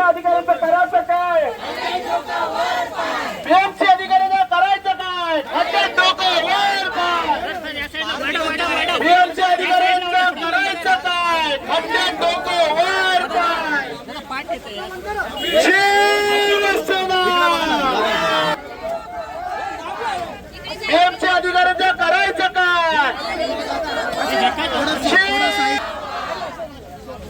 अधिकाऱ्यांचं करायचं काय बीएमसी अधिकाऱ्यांना करायचं काय खड्ड्यात डोकं वर पाय बीएमसी अधिकाऱ्यांचं करायचं काय खड्ड्यात डोकं वर पाय शिवसेना बीएमसी अधिकाऱ्यांचं करायचं काय शिव-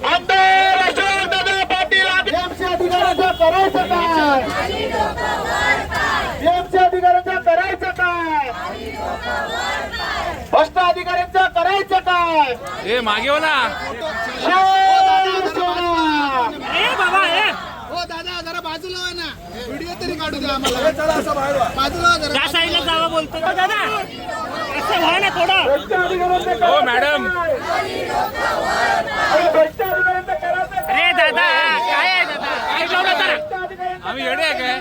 आमदार अशोकदादा पाटील बीएमसी अधिकाऱ्यांचं करायचं काय बीएमसी अधिकाऱ्यांचं करायचं काय भ्रष्ट अधिकाऱ्यांचं करायचं काय? ए मागे हो ना. शिवसेना हो दादा जरा बाजूला व्हा ना. व्हिडिओ तरी काढू द्या आम्हाला. चला असं बाहेर बाजूला व्हा जरा. त्या साईडला जावा बोलतो. दादा. असं व्हा ना थोडं. हो, मॅडम. काय? अरे, दादा काय आहे दादा? काय लावलं अधिकाऱ्यांचं आम्ही येडे आहे काय?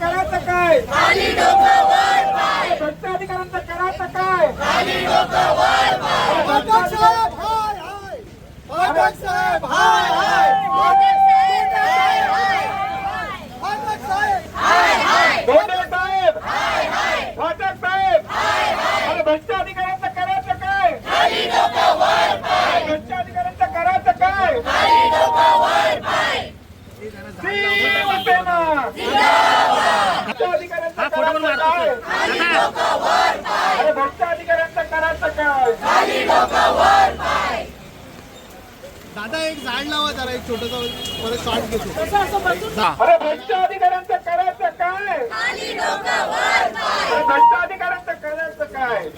करायचं काय? भ्रष्ट अधिकाऱ्यांचं करायचं काय? पाठक साहेब हाय हाय. पाठक साहेब हाय हाय. पाठक साहेब धोंडे साहेब. फाटक साहेब. अरे भ्रष्ट अधिकाऱ्यांचं करायचं काय? भ्रष्ट अधिकाऱ्यांचं करायचं काय? शिवसेना हा फोटो पण करायचं मारतो दादा अरे भ्रष्ट अधिकाऱ्यांचं करायचं काय दादा एक झाड लावा जरा एक छोटस परत शॉर्ट घेतो. अरे भ्रष्ट अधिकाऱ्यांचं करायचं काय? अरे भ्रष्ट अधिकाऱ्यांचं करायचं काय?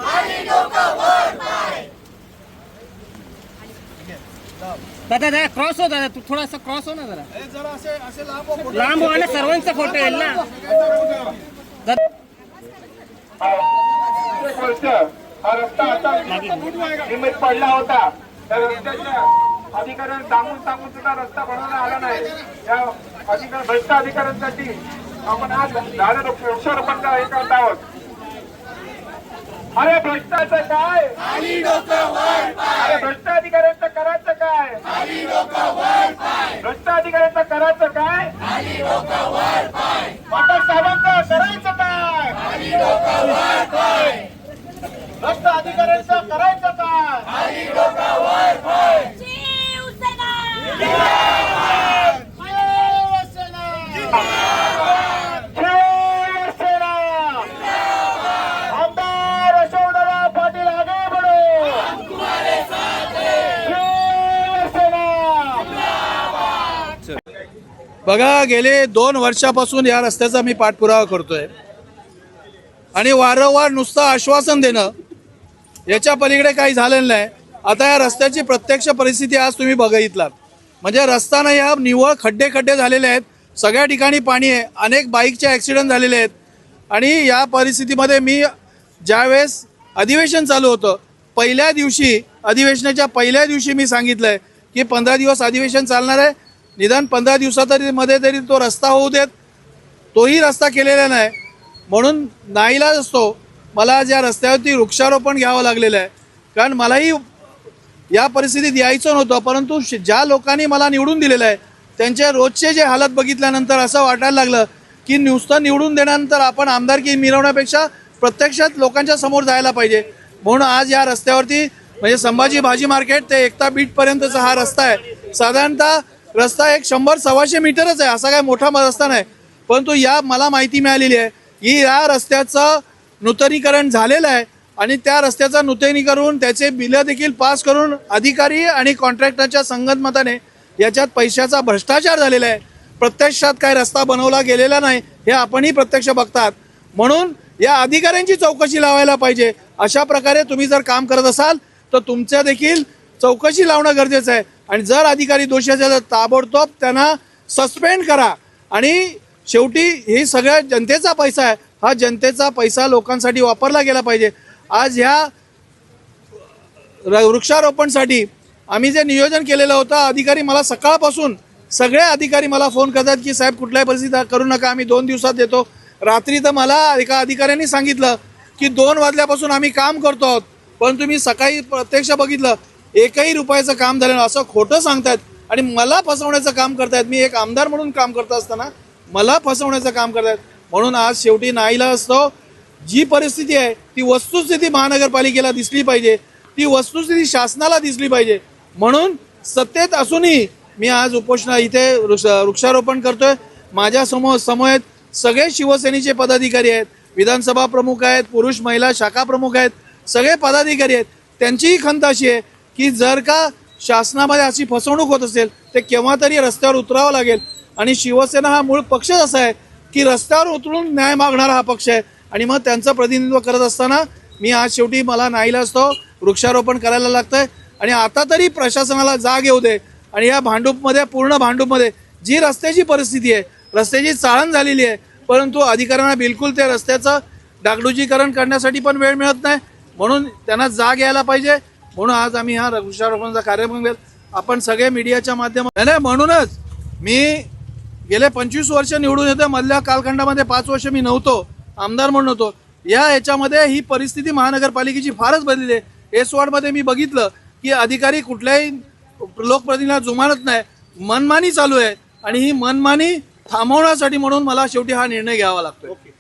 दादा दादा क्रॉस हो दादा. तू थोडासा क्रॉस हो ना जरा. जरा असे असे लांब हो फोटो. लांब हो ना सर्वांचा फोटो येईल ना. हा रस्ता आता निमित पडला होता. त्या रस्त्याच्या अधिकाऱ्यांनी सांगून सांगून सुद्धा रस्ता बनवला आला नाही. त्या अधिकार भ्रष्ट अधिकाऱ्यांसाठी आपण आज झालं वृक्षारोपण हे करत आहोत? अरे भ्रष्टाचं काय? अरे भ्रष्ट अधिकाऱ्यांचं करायचं काय भ्रष्ट अधिकाऱ्यांचं करायचं काय पाठक साहेबांचं करायचं काय भ्रष्ट अधिकाऱ्यांचं करायचं काय? शिवसेना आमदार अशोकदादा पाटील आगे बढो शिवसेना बघा गेले दोन वर्षापासून या रस्त्याचा मी पाठपुरावा करतोय. आणि वारंवार नुसतं आश्वासन देणं याच्या पलीकडे काही झालेलं नाही. आता या रस्त्याची प्रत्यक्ष परिस्थिती आज तुम्ही बघितलात. म्हणजे रस्ता नाही हा निव्वळ खड्डे खड्डे झालेले आहेत. सगळ्या ठिकाणी पाणी आहे. अनेक बाईकचे ॲक्सिडेंट झालेले आहेत. आणि या परिस्थितीमध्ये मी ज्यावेळेस अधिवेशन चालू होतं पहिल्या दिवशी अधिवेशनाच्या पहिल्या दिवशी मी सांगितलं आहे की पंधरा दिवस अधिवेशन चालणार आहे. निदान पंधरा दिवसातरी मध्ये तरी तो रस्ता होऊ देत. तोही रस्ता केलेला नाही. म्हणून नाईलाज असतो. मला आज या रस्त्यावरती वृक्षारोपण घ्यावं लागलेलं आहे कारण मलाही या परिस्थितीत यायचं नव्हतं परंतु श- ज्या लोकांनी मला निवडून दिलेलं आहे त्यांचे रोजचे जे हालत बघितल्यानंतर असं वाटायला लागलं की नुसतं निवडून देण्यानंतर आपण आमदारकी मिरवण्यापेक्षा प्रत्यक्षात लोकांच्या समोर जायला पाहिजे. म्हणून आज या रस्त्यावरती म्हणजे संभाजी भाजी मार्केट ते एकता बीटपर्यंतचा हा रस्ता आहे. साधारणतः रस्ता एक शंभर सव्वाशे मीटरच आहे असा काय मोठा रस्ता नाही परंतु या मला माहिती मिळालेली आहे की या रस्त्याचं नूतनीकरण झालेलं आहे आणि त्या रस्त्याचं नूतनीकरण त्याचे बिलं देखील पास करून अधिकारी आणि कॉन्ट्रॅक्टरच्या संगतमताने याच्यात पैशाचा भ्रष्टाचार झालेला आहे. प्रत्यक्षात काय रस्ता बनवला गेलेला नाही हे आपणही प्रत्यक्ष बघतात. म्हणून या अधिकाऱ्यांची चौकशी लावायला पाहिजे. अशा प्रकारे तुम्ही जर काम करत असाल तर तुमच्या देखील चौकशी लावणं गरजेचं आहे. आणि जर अधिकारी दोषी असेल तर ताबडतोब त्यांना सस्पेंड करा. आणि शेवटी हे सगळ्या जनतेचा पैसा आहे. हा जनतेचा पैसा लोकांसाठी वापरला गेला पाहिजे. आज ह्या र- वृक्षारोपणसाठी आम्ही जे नियोजन केलेलं होतं अधिकारी मला सकाळपासून सगळे अधिकारी मला फोन करतात की साहेब कुठल्याही परिस्थितीत करू नका आम्ही दोन दिवसात देतो. रात्री तर मला एका अधिकाऱ्यांनी सांगितलं की दोन वाजल्यापासून आम्ही काम करतो आहोत परंतु मी सकाळी प्रत्यक्ष बघितलं एकही रुपयाचं काम झालं असं खोटं सांगतायत. आणि मला फसवण्याचं काम करतायत. मी एक आमदार म्हणून काम करत असताना मला फसवण्याचं काम करतायत. म्हणून आज शेवटी नाईला असतो जी परिस्थिती आहे ती वस्तुस्थिती महानगरपालिकेला दिसली पाहिजे ती वस्तुस्थिती शासनाला दिसली पाहिजे. म्हणून सत्तेत असूनही मी आज उपोषणा इथे वृक्ष वृक्षारोपण करतोय. माझ्यासमोर समोर सगळे शिवसेनेचे पदाधिकारी आहेत विधानसभा प्रमुख आहेत पुरुष महिला शाखा प्रमुख आहेत सगळे पदाधिकारी आहेत. त्यांचीही खंत अशी आहे की जर का शासनामध्ये अशी फसवणूक होत असेल तर केव्हा तरी रस्त्यावर उतरावं लागेल. आणि शिवसेना हा मूळ पक्षच असा आहे की रस्त्यावर उतरून न्याय मागणारा हा पक्ष आहे. आणि मग त्यांचं प्रतिनिधित्व करत असताना मी आज शेवटी मला नाईला असतो वृक्षारोपण करायला लागतंय. आणि आता तरी प्रशासनाला जाग येऊ दे. आणि या भांडूपमध्ये पूर्ण भांडूपमध्ये जी रस्त्याची परिस्थिती आहे रस्त्याची चाळण झालेली आहे परंतु अधिकाऱ्यांना बिलकुल त्या रस्त्याचं डागडुजीकरण करण्यासाठी पण वेळ मिळत नाही. म्हणून त्यांना जाग यायला पाहिजे. म्हणून आज आम्ही हा वृक्षारोपणाचा कार्यक्रम घेत आपण सगळे मीडियाच्या माध्यमात नाही म्हणूनच मी गेले पंचवीस वर्ष निवडून येतं. मधल्या कालखंडामध्ये पाच वर्ष मी नव्हतो. आमदार म्हणून होतो. या याच्यामध्ये ही परिस्थिती महानगरपालिकेची फारच बदलली आहे. एस वॉर्डमध्ये मी बघितलं की अधिकारी कुठल्याही लोकप्रतिनिधीला जुमानत नाही. मनमानी चालू आहे. आणि ही मनमानी थांबवण्यासाठी म्हणून मला शेवटी हा निर्णय घ्यावा लागतो okay.